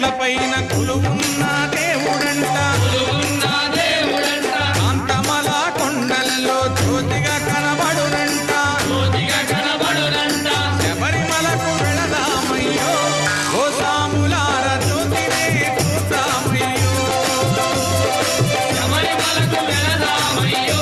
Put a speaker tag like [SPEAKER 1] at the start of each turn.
[SPEAKER 1] చెట్ల పైన కులువున్న దేవుడంట. కాంతమల కొండల్లో జ్యోతిగా కనబడునంట. శబరిమలకు వెళదామయ్యో ఓ సాములార జ్యోతినే చూద్దామయ్యో.
[SPEAKER 2] శబరిమలకు వెళదామయ్యో